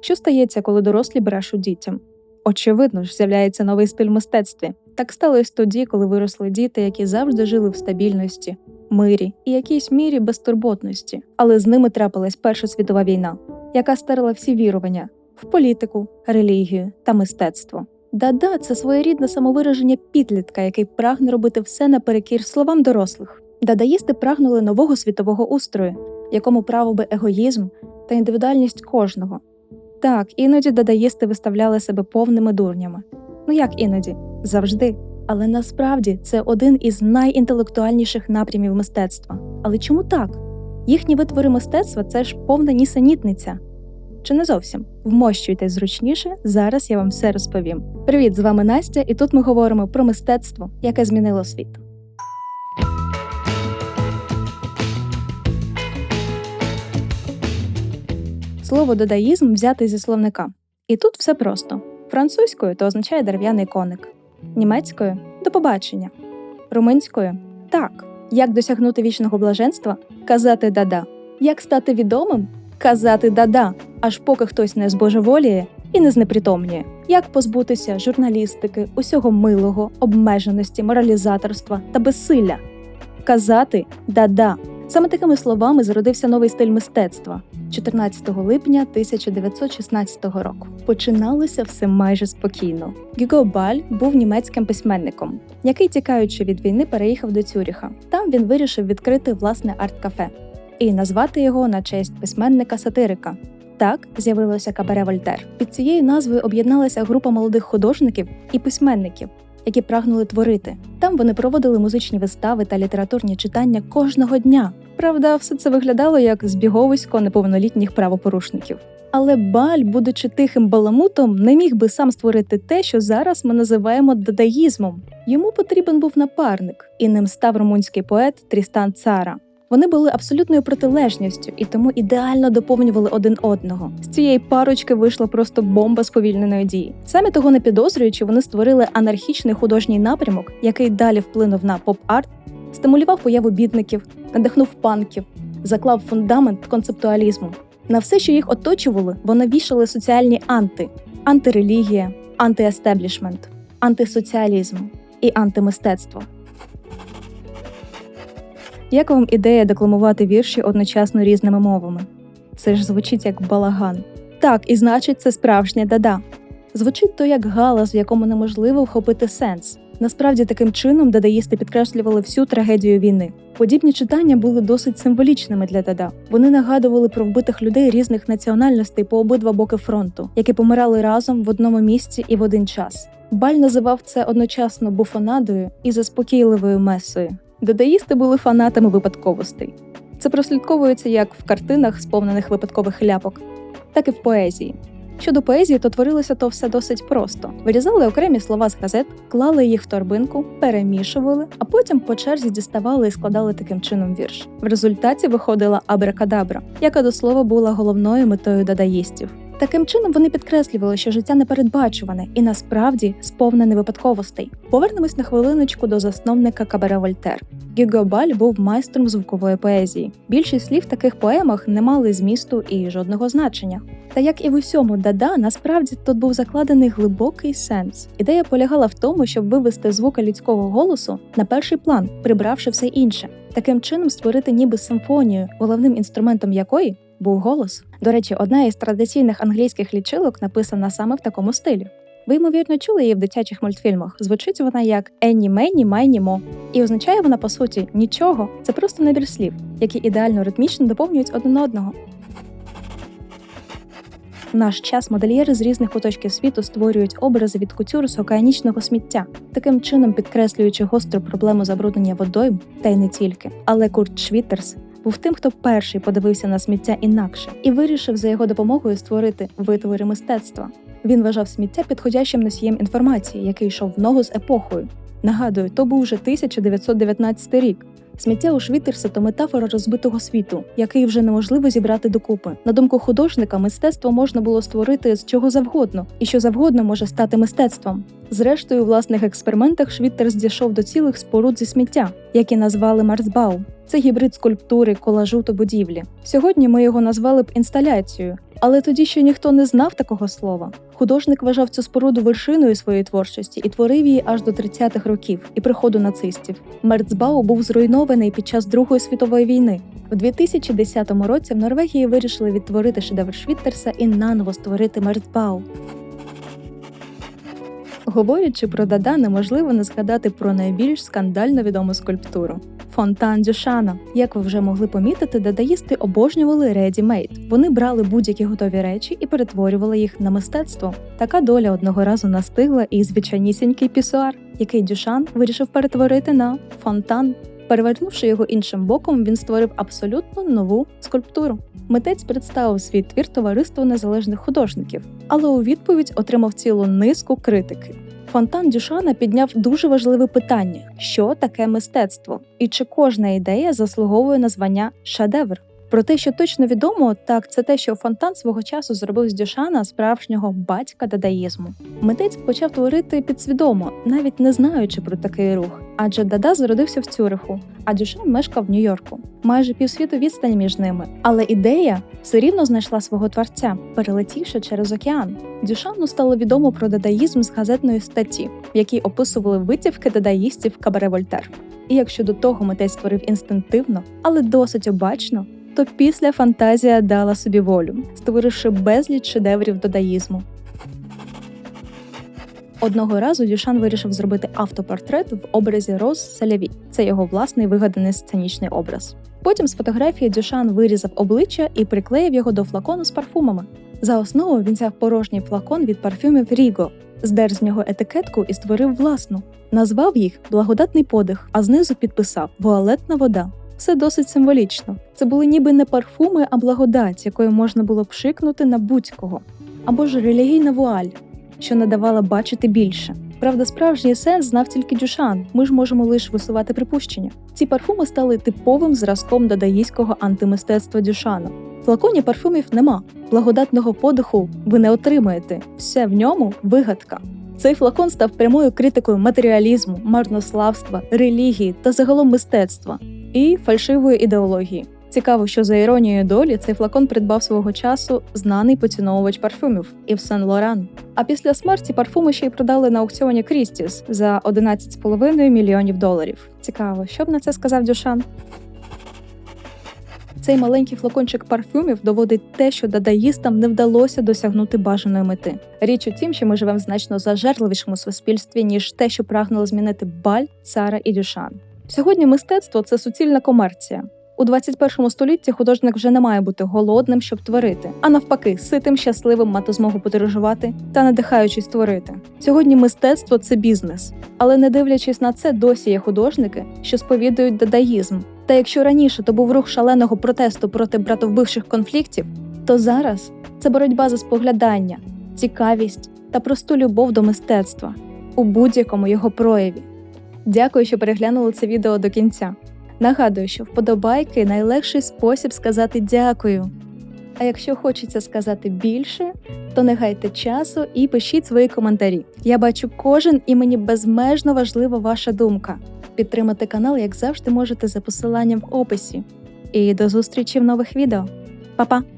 Що стається, коли дорослі брешуть дітям? Очевидно ж, з'являється новий стиль мистецтві. Так сталося тоді, коли виросли діти, які завжди жили в стабільності, мирі і якійсь мірі безтурботності. Але з ними трапилась Перша світова війна, яка старила всі вірування в політику, релігію та мистецтво. Дада це своєрідне самовираження підлітка, який прагне робити все наперекір словам дорослих. Дадаїсти прагнули нового світового устрою, якому право би егоїзм та індивідуальність кожного. Так, іноді дадаїсти виставляли себе повними дурнями. Ну як іноді, завжди. Але насправді це один із найінтелектуальніших напрямів мистецтва. Але чому так? Їхні витвори мистецтва це ж повна нісенітниця. Чи не зовсім? Вмощуйтесь зручніше, зараз я вам все розповім. Привіт, з вами Настя, і тут ми говоримо про мистецтво, яке змінило світ. Слово додаїзм взяте зі словника. І тут все просто: французькою то означає дерев'яний коник, німецькою до побачення, румунською так. Як досягнути вічного блаженства казати дада. Як стати відомим казати дада, аж поки хтось не збожеволіє і не знепритомнює. Як позбутися журналістики, усього милого, обмеженості, моралізаторства та безсилля? Казати дада. Саме такими словами зародився новий стиль мистецтва 14 липня 1916 року. Починалося все майже спокійно. Гюго Баль був німецьким письменником, який, тікаючи від війни, переїхав до Цюріха. Там він вирішив відкрити власне арт-кафе і назвати його на честь письменника-сатирика. Так з'явилося Кабаре Вольтер. Під цією назвою об'єдналася група молодих художників і письменників, які прагнули творити. Там вони проводили музичні вистави та літературні читання кожного дня. Правда, все це виглядало як збіговисько неповнолітніх правопорушників. Але Баль, будучи тихим баламутом, не міг би сам створити те, що зараз ми називаємо дадаїзмом. Йому потрібен був напарник, і ним став румунський поет Трістан Цара. Вони були абсолютною протилежністю і тому ідеально доповнювали один одного. З цієї парочки вийшла просто бомба сповільненої дії. Самі того не підозрюючи, вони створили анархічний художній напрямок, який далі вплинув на поп-арт, стимулював появу бідників, надихнув панків, заклав фундамент концептуалізму. На все, що їх оточували, вони вішали соціальні анти, антирелігія, антиестеблішмент, антисоціалізм і антимистецтво. Як вам ідея декламувати вірші одночасно різними мовами? Це ж звучить як балаган. Так, і значить, це справжнє дада. Звучить то як галас, в якому неможливо вхопити сенс. Насправді таким чином дадаїсти підкреслювали всю трагедію війни. Подібні читання були досить символічними для дада. Вони нагадували про вбитих людей різних національностей по обидва боки фронту, які помирали разом в одному місці і в один час. Баль називав це одночасно буфонадою і заспокійливою месою. Дадаїсти були фанатами випадковостей. Це прослідковується як в картинах, сповнених випадкових ляпок, так і в поезії. Щодо поезії, то творилося то все досить просто: вирізали окремі слова з газет, клали їх в торбинку, перемішували, а потім по черзі діставали і складали таким чином вірш. В результаті виходила абракадабра, яка до слова була головною метою дадаїстів. Таким чином вони підкреслювали, що життя непередбачуване і насправді сповнене випадковостей. Повернемось на хвилиночку до засновника Кабаре Вольтер. Гюго Баль був майстром звукової поезії. Більшість слів в таких поемах не мали змісту і жодного значення. Та як і в усьому дада, насправді тут був закладений глибокий сенс. Ідея полягала в тому, щоб вивести звуки людського голосу на перший план, прибравши все інше. Таким чином створити ніби симфонію, головним інструментом якої був голос. До речі, одна із традиційних англійських лічилок написана саме в такому стилі. Ви, ймовірно, чули її в дитячих мультфільмах. Звучить вона як «Енні мені майні мо. І означає вона, по суті, нічого. Це просто набір слів, які ідеально ритмічно доповнюють один одного. В наш час модельєри з різних куточків світу створюють образи від кутюр з океанічного сміття, таким чином підкреслюючи гостру проблему забруднення водойм та й не тільки. Але Курт Швітерс був тим, хто перший подивився на сміття інакше і вирішив за його допомогою створити витвори мистецтва. Він вважав сміття підходящим носієм інформації, який йшов в ногу з епохою. Нагадую, то був вже 1919 рік. Сміття у Швітерса то метафора розбитого світу, який вже неможливо зібрати докупи. На думку художника, мистецтво можна було створити з чого завгодно, і що завгодно може стати мистецтвом. Зрештою, у власних експериментах Швіттерс дійшов до цілих споруд зі сміття, які назвали Марсбау. Це гібрид скульптури, колажу та будівлі. Сьогодні ми його назвали б інсталяцією, але тоді ще ніхто не знав такого слова. Художник вважав цю споруду вершиною своєї творчості і творив її аж до 30-х років і приходу нацистів. Мерцбау був зруйнований під час Другої світової війни. В 2010 році в Норвегії вирішили відтворити шедевр Швіттерса і наново створити Мерцбау. Говорячи про Дада, неможливо не згадати про найбільш скандально відому скульптуру фонтан Дюшана. Як ви вже могли помітити, дадаїсти обожнювали ready-made. Вони брали будь-які готові речі і перетворювали їх на мистецтво. Така доля одного разу настигла і звичайнісінький пісуар, який Дюшан вирішив перетворити на фонтан. Перевернувши його іншим боком, він створив абсолютно нову скульптуру. Митець представив свій твір товариству незалежних художників, але у відповідь отримав цілу низку критики. Фонтан Дюшана підняв дуже важливе питання: що таке мистецтво, і чи кожна ідея заслуговує на звання шедевр. Про те, що точно відомо, так це те, що фонтан свого часу зробив з Дюшана справжнього батька дадаїзму. Митець почав творити підсвідомо, навіть не знаючи про такий рух. Адже Дада зародився в Цюриху, а Дюшан мешкав в Нью-Йорку. Майже півсвіту відстань між ними. Але ідея все рівно знайшла свого творця, перелетівши через океан. Дюшану стало відомо про дадаїзм з газетної статті, в якій описували витівки дадаїстів Кабаре Вольтер. І якщо до того митець створив інстинктивно, але досить обачно, то після фантазія дала собі волю, створивши безліч шедеврів додаїзму. Одного разу Дюшан вирішив зробити автопортрет в образі Роз Саляві. Це його власний вигаданий сценічний образ. Потім з фотографії Дюшан вирізав обличчя і приклеїв його до флакону з парфумами. За основу він взяв порожній флакон від парфюмів Ріго, здер з нього етикетку і створив власну. Назвав їх Благодатний подих, а знизу підписав Вуалетна вода. Все досить символічно. Це були ніби не парфуми, а благодать, якою можна було б шикнути на будь-кого, або ж релігійна вуаль, що надавала бачити більше. Правда, справжній сенс знав тільки Дюшан. Ми ж можемо лише висувати припущення. Ці парфуми стали типовим зразком дадаїського антимистецтва Дюшана. Флаконі парфумів нема. Благодатного подиху ви не отримаєте. Все в ньому вигадка. Цей флакон став прямою критикою матеріалізму, марнославства, релігії та загалом мистецтва і фальшивої ідеології. Цікаво, що за іронією долі цей флакон придбав свого часу знаний поціновувач парфумів Ів Сен Лоран. А після смерті парфуми ще й продали на аукціоні Крістіс за 11,5 мільйонів доларів. Цікаво, що б на це сказав Дюшан? Цей маленький флакончик парфюмів доводить те, що дадаїстам не вдалося досягнути бажаної мети. Річ у тім, що ми живемо в значно зажерливішому суспільстві, ніж те, що прагнуло змінити баль, цара і дюшан. Сьогодні мистецтво це суцільна комерція. У 21 столітті художник вже не має бути голодним, щоб творити, а навпаки, ситим, щасливим мати змогу подорожувати та надихаючись творити. Сьогодні мистецтво це бізнес, але не дивлячись на це, досі є художники, що сповідують дадаїзм. Та якщо раніше то був рух шаленого протесту проти братовбивших конфліктів, то зараз це боротьба за споглядання, цікавість та просту любов до мистецтва у будь-якому його прояві. Дякую, що переглянули це відео до кінця. Нагадую, що вподобайки найлегший спосіб сказати дякую. А якщо хочеться сказати більше, то не гайте часу і пишіть свої коментарі. Я бачу кожен і мені безмежно важлива ваша думка. Підтримати канал, як завжди, можете за посиланням в описі. І до зустрічі в нових відео. Па-па!